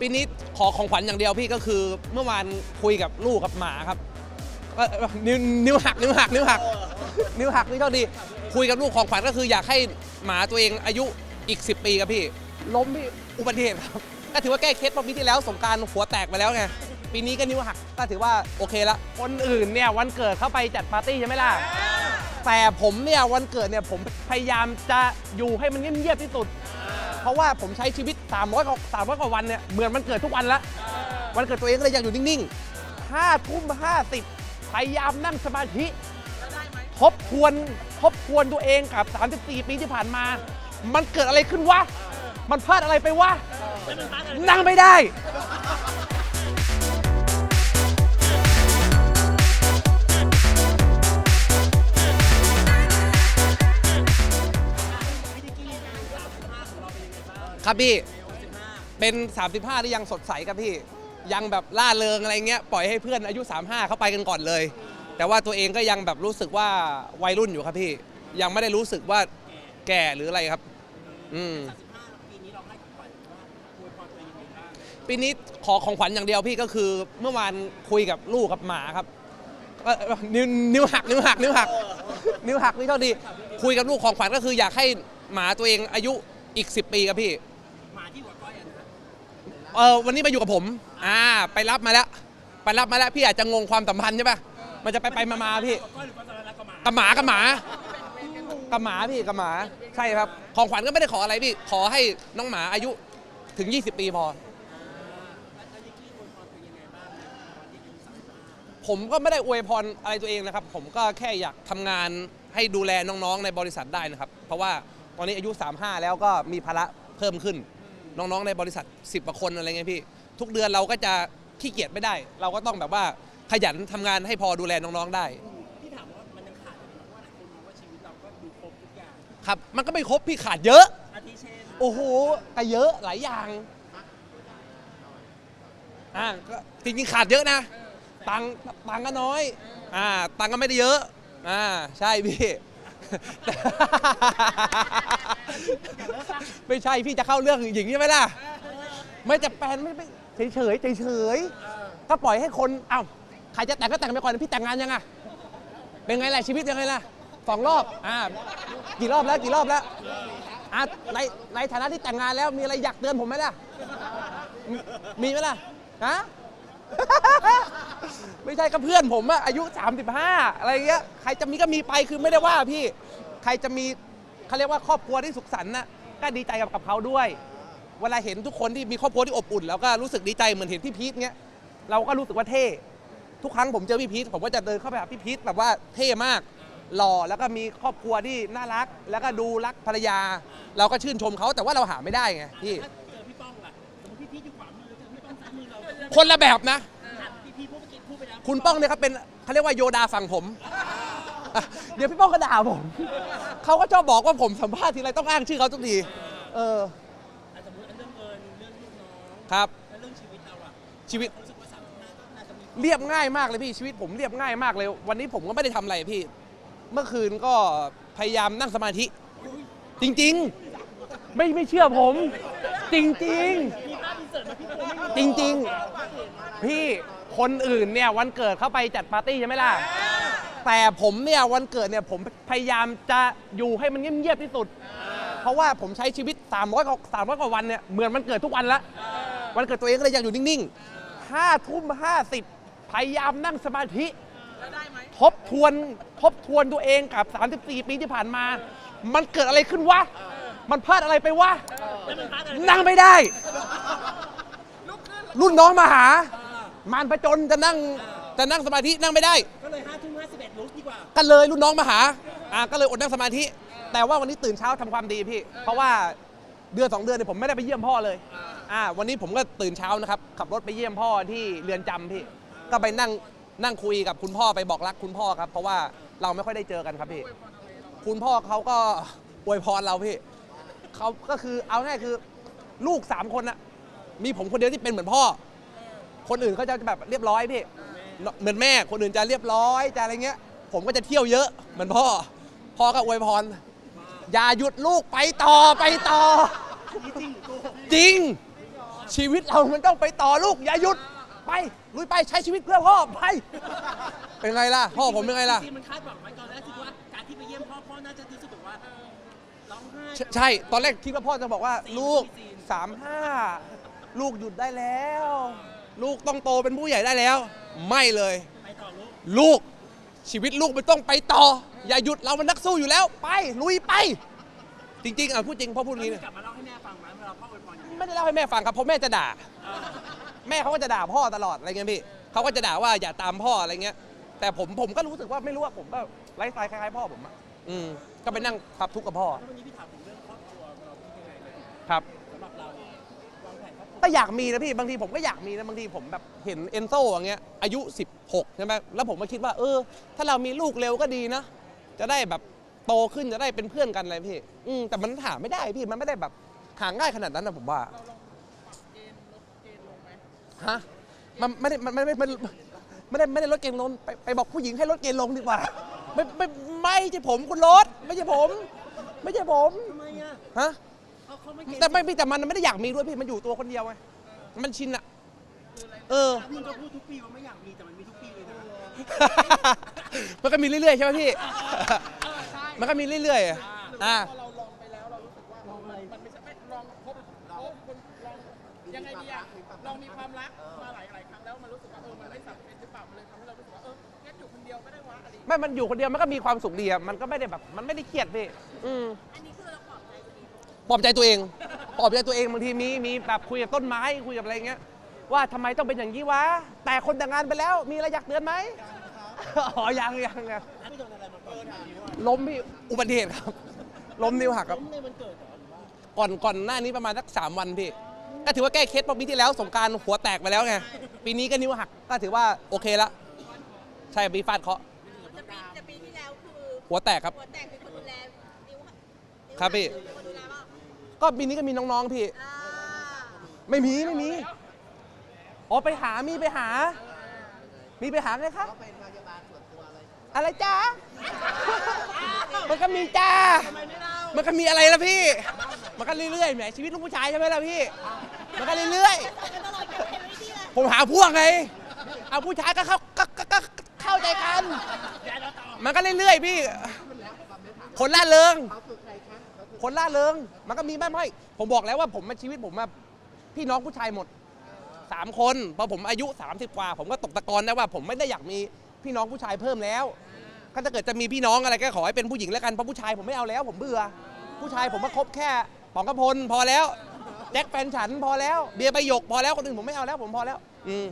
ปีนี้ขอของขวัญอย่างเดียวพี่ก็คือ เมื่อวานคุยกับลูกกับหมาครับเอ่อนิ้วนิ้วหักนิ้วหักนิ้วหัก นิ้วหักนี่เท่าดี คุยกับลูกของขวัญก็คืออยากให้หมาตัวเองอายุอีก 10 ปีครับพี่ ล้มพี่อุบัติเหตุครับ ก็ถือว่าแก้เคสเมื่อปีที่แล้วสงกรารหัวแตกไปแล้วไง ปีนี้ก็นิ้วหัก ก็ถือว่าโอเคละ คนอื่นเนี่ยวันเกิดเข้าไปจัดปาร์ตี้ใช่ไหมล่ะ แต่ผมเนี่ยวันเกิดเนี่ยผมพยายามจะอยู่ให้มันเงียบๆที่สุด เพราะว่าผมใช้ชีวิต 300กว่า300กว่าวันเนี่ยเหมือนมันเกิดทุกวันละวันเกิดตัวเองก็เลยอยากอยู่นิ่งๆ5ทุ่ม50พยายามนั่งสมาธิทบทวนทบทวนตัวเองกับ 34 ปีที่ผ่านมา มันเกิดอะไรขึ้นวะ มันพลาดอะไรไปวะ นั่งไม่ได้ ครับพี่ เป็น 35 ที่ยังสดใสครับพี่ ยังแบบล่าเริงอะไรเงี้ย ปล่อยให้เพื่อนอายุ 35 เข้าไปกันก่อนเลย แต่ว่าตัวเองก็ยังแบบรู้สึกว่าวัยรุ่นอยู่ครับพี่ ยังไม่ได้รู้สึกว่าแก่หรืออะไรครับ อืม ปีนี้ขอของขวัญอย่างเดียวพี่ก็คือ เมื่อวานคุยกับลูกกับหมาครับเอ่อนิ้วนิ้วหักนิ้วหักนิ้วหัก นิ้วหักนี่เท่าดี คุยกับลูกของขวัญก็คืออยากให้หมาตัวเองอายุอีก 10 ปีครับพี่ เออวันนี้มาอยู่กับผม อ่า ไปรับมาแล้ว ไปรับมาแล้วพี่อาจจะงงความสัมพันธ์ใช่ปะมันจะไปไปมามาพี่กับหมากับหมากับหมาพี่กับหมาใช่ครับ ของขวัญก็ไม่ได้ขออะไรพี่ ขอให้น้องหมาอายุถึง 20 ปีพอ ผมก็ไม่ได้อวยพรอะไรตัวเองนะครับ ผมก็แค่อยากทำงานให้ดูแลน้องๆในบริษัทได้นะครับ เพราะว่าตอนนี้อายุ 35 แล้วก็มีภาระเพิ่มขึ้น น้องๆในบริษัท 10กว่าคนอะไรเงี้ยพี่ ทุกเดือนเราก็จะขี้เกียจไม่ได้ เราก็ต้องแบบว่าขยันทำงานให้พอดูแลน้องๆได้ ที่ถามว่ามันยังขาดอะไรเพราะว่าหลายคนมองว่าชีวิตเราก็ดูครบทุกอย่าง ครับ มันก็ไม่ครบพี่ขาดเยอะ อาทิเช่นโอ้โหก็เยอะหลายอย่าง อ่าก็จริงๆขาดเยอะนะ ตังค์ตังค์ก็น้อย อ่า ตังค์ก็ไม่ได้เยอะ อ่า ใช่พี่ ไม่ใช่พี่จะเข้าเรื่องหญิงใช่ไหมล่ะ ไม่จะแปลนไม่ไม่เฉยเฉยเฉยเฉยๆก็ปล่อยให้คนอ้าวใครจะแต่งก็แต่งไปก่อน พี่แต่งงานยังอะเป็นไงล่ะชีวิตยังไงล่ะสองรอบอ่ากี่รอบแล้วกี่รอบแล้วอะในในฐานะที่แต่งงานแล้วมีอะไรอยากเตือนผมไหมล่ะมมีไหมล่ะฮะ ไม่ใช่ก็เพื่อนผมอะอายุ 35 อะไรเงี้ยใครจะมีก็มีไปคือไม่ได้ว่าพี่ ใครจะมีเขาเรียกว่าครอบครัวที่สุขสันต์น่ะก็ดีใจกับกับเขาด้วย เวลาเห็นทุกคนที่มีครอบครัวที่อบอุ่น แล้วก็รู้สึกดีใจเหมือนเห็นพี่พีทเงี้ยเราก็รู้สึกว่าเท่ทุกครั้งผมเจอพี่พีทผมก็จะเดินเข้าไปหาพี่พีทแบบว่าเท่มากหล่อแล้วก็มีครอบครัวที่น่ารัก แล้วก็ดูรักภรรยา เราก็ชื่นชมเขาแต่ว่าเราหาไม่ได้ไงพี่ คนละแบบนะหัดพี่พีทพูดเมื่อกี้พูดไปแล้วคุณป้องเนี่ยครับเป็นเขาเรียกว่าโยดาฝั่งผมอะเดี๋ยวพี่ป้องก็ด่าผม เขาก็ชอบบอกว่าผมสัมภาษณ์ทีไรต้องอ้างชื่อเขาทุกที เออ อะสมมติอันเรื่องเงินเรื่องลูกน้องครับ และเรื่องชีวิตเราอะชีวิต รู้สึกว่าสามสิบห้าก็น่าจะมีเรียบง่ายมากเลยพี่ชีวิตผมเรียบง่ายมากเลย วันนี้ผมก็ไม่ได้ทำอะไรพี่ เมื่อคืนก็พยายามนั่งสมาธิ จริงๆ ไม่ไม่เชื่อผม จริงมีภาพอินเสิร์ตมาพี่โป้ไม่มีๆจริง ๆ พี่คนอื่นเนี่ยวันเกิดเข้าไปจัดปาร์ตี้ใช่ไหมล่ะ แต่ผมเนี่ยวันเกิดเนี่ยผมพยายามจะอยู่ให้มันเงียบๆที่สุด เพราะว่าผมใช้ชีวิต 300กว่า300กว่าวันเนี่ยเหมือนมันเกิดทุกวันละวันเกิดตัวเองก็เลยอยากอยู่นิ่งๆ5ทุ่ม50พยายามนั่งสมาธิทบทวนทบทวนตัวเองกับ 34 ปีที่ผ่านมา มันเกิดอะไรขึ้นวะ มันพลาดอะไรไปวะแล้วมันพาร์ทอะไรนั่งไม่ได้ รุ่นน้องมาหา มารพจนจะนั่งจะนั่งสมาธินั่งไม่ได้ ก็เลยห้าทุ่มห้าสิบเอ็ดลุกดีกว่า ก็เลยรุ่นน้องมาหาอ่าก็เลยอดนั่งสมาธิ แต่ว่าวันนี้ตื่นเช้าทำความดีพี่ เพราะว่าเดือนสองเดือนเนี่ยผมไม่ได้ไปเยี่ยมพ่อเลยอ่าวันนี้ผมก็ตื่นเช้านะครับขับรถไปเยี่ยมพ่อที่เรือนจำพี่ ก็ไปนั่งนั่งคุยกับคุณพ่อไปบอกรักคุณพ่อครับ เพราะว่าเราไม่ค่อยได้เจอกันครับพี่ คุณพ่อเขาก็อวยพรเราพี่เขาก็คือเอาง่ายคือลูกสามคนอะมีผมคนเดียวที่เป็นเหมือนพ่อ คนอื่นเขาจะแบบเรียบร้อยพี่เหมือนแม่คนอื่นจะเรียบร้อยจะอะไรเงี้ย ผมก็จะเที่ยวเยอะเหมือนพ่อ พ่อก็อวยพรอย่าหยุดลูกไปต่อไปต่อนี่จริงหรือโกหกจริง ชีวิตเรามันต้องไปต่อลูก อย่าหยุดไปลุยไปใช้ชีวิตเพื่อพ่อไป เป็นไงล่ะ พ่อผมเป็นไงล่ะ จริงๆมันคาดหวังไว้ตอนแรกคิดว่าการที่ไปเยี่ยมพ่อพ่อน่าจะรู้สึกแบบว่าร้องไห้ใช่ใช่ตอนแรกคิดว่าพ่อจะบอกว่าซีนลูกซีนสามห้าลูกหยุดได้แล้ว ลูกต้องโตเป็นผู้ใหญ่ได้แล้ว ไม่เลย ไปต่อลูกลูกชีวิตลูกมันต้องไปต่อ อย่าหยุดเรามันนักสู้อยู่แล้ว ไปลุยไป จริงๆอะพูดจริงพ่อพูดอย่างนี้แล้วนะกลับมาเล่าให้แม่ฟังไหมเวลาพ่ออวยพรอย่างนี้ไม่ได้เล่าให้แม่ฟังครับเพราะแม่จะด่าเออแม่เขาก็จะด่าพ่อตลอดอะไรเงี้ยพี่เขาก็จะด่าว่าอย่าตามพ่ออะไรเงี้ย แต่ผมผมก็รู้สึกว่าไม่รู้ว่าผมก็ไลฟ์สไตล์คล้ายๆพ่อผมอะอืมก็ไปนั่งปรับทุกข์กับพ่อ แล้ววันนี้พี่ถามถึงเรื่องครอบครัวเราคิดยังไงกันครับ อบครัวก็อยากมีนะพี่บางทีผมก็อยากมีนะบางทีผมแบบเห็นเอนโซอย่างเงี้ยอายุ 16ใช่ไหมแล้วผมก็คิดว่า เออ ถ้าเรามีลูกเร็วก็ดีนะ จะได้แบบโตขึ้นจะได้เป็นเพื่อนกันอะไรพี่อืมแต่มันหาไม่ได้พี่มันไม่ได้แบบหาง่ายขนาดนั้นนะผมว่าฮะมันไม่ได้มันไม่ไม่ไม่ไม่ได้ไม่ได้ลดเกณฑ์ลงไปไปบอกผู้หญิงให้ลดเกณฑ์ลงดีกว่า ไม่ไม่ไม่ใช่ผมคุณรถไม่ใช่ผม ไม่ใช่ผมทำไมอะฮะ เขาเขาไม่เกณฑ์แต่ไม่พี่แต่มันไม่ได้อยากมีด้วยพี่มันอยู่ตัวคนเดียวไงมันชินอะเออมึงก็พูดทุกปีว่าไม่อยากมีแต่มันมีทุกปีเลยนะมันก็มีเรื่อยๆใช่ไหมพี่มันก็มีเรื่อยๆอะอ่าเราลองไปแล้วเรารู้สึกว่ามันไม่ใช่ไม่ลองพบพบคนลองยังไงดีอะลองมีความรักมาหลายหลายครั้งแล้วมันรู้สึกว่าเออมันไม่สำเร็จหรือเปล่ามันเลยทำให้เรารู้สึกว่าเอองั้นอยู่คนเดียวก็ได้วะอะไรอย่างเงี้ย ไม่มันอยู่คนเดียวมันก็มีความสุขดีอะมันก็ไม่ได้แบบ มันไม่ได้เครียดพี่ อืม อันนี้ ปลอบใจตัวเองปลอบใจตัวเองบางทีมีมีแบบคุยกับต้นไม้คุยกับอะไรเงี้ยว่าทำไมต้องเป็นอย่างนี้วะแต่คนแต่งงานไปแล้วมีอะไรอยากเตือนไหมอ๋อยังยังยังแล้วไปโดนอะไรมาก่อนนิ้วอะล้มพี่อุบัติเหตุครับ ล้มนิ้วหักครับล้มในวันเกิดเหรอหรือว่าก่อนก่อนหน้านี้ประมาณสักสามวันพี่ก็ถือว่าแก้เคสเพราะปีที่แล้วสงกรารหัวแตกไปแล้วไงปีนี้ก็นิ้วหักก็ถือว่าโอเคละใช่ปีฟาดเคราะห์จะปีจะปีที่แล้วคือหัวแตกครับหัวแตกเป็นคนดูแลนิ้วหักนิ้วครับพี่ ก็ปีนี้ก็มีน้องๆพี่อ่าไม่มีไม่มีอ๋อไปหามีไปหา มีไปหาไงครับอะไรจ้ามันก็มีจ้ามันก็มีอะไรละพี่ มันก็เรื่อยๆแหมชีวิตลูกผู้ชายใช่ไหมล่ะพี่ มันก็เรื่อยก็ตลอดกันเป็นวิธีเลยๆผมหาพวกไงเอาผู้ชายก็เข้าก็ก็ก็เข้าใจกัน มันก็เรื่อยๆพี่ คนล่าเริง คนล่าเริงมันก็มีบ้างไม่ผมบอกแล้วว่าผมมาชีวิตผมมาพี่น้องผู้ชายหมดสามคนพอผมอายุ 30 กว่า ผมก็ตกตะกอนได้ว่า ผมไม่ได้อยากมีพี่น้องผู้ชายเพิ่มแล้วถ้าเกิดจะมีพี่น้องอะไรก็ขอให้เป็นผู้หญิงแล้วกันเพราะผู้ชายผมไม่เอาแล้ว ผมเบื่อ ผู้ชายผมมาคบแค่ป๋องกระพลพอแล้วแจ็คแฟนฉันพอแล้วเบียร์ใบหยกพอแล้วคนอื่นผมไม่เอาแล้ว ผมพอแล้ว อืม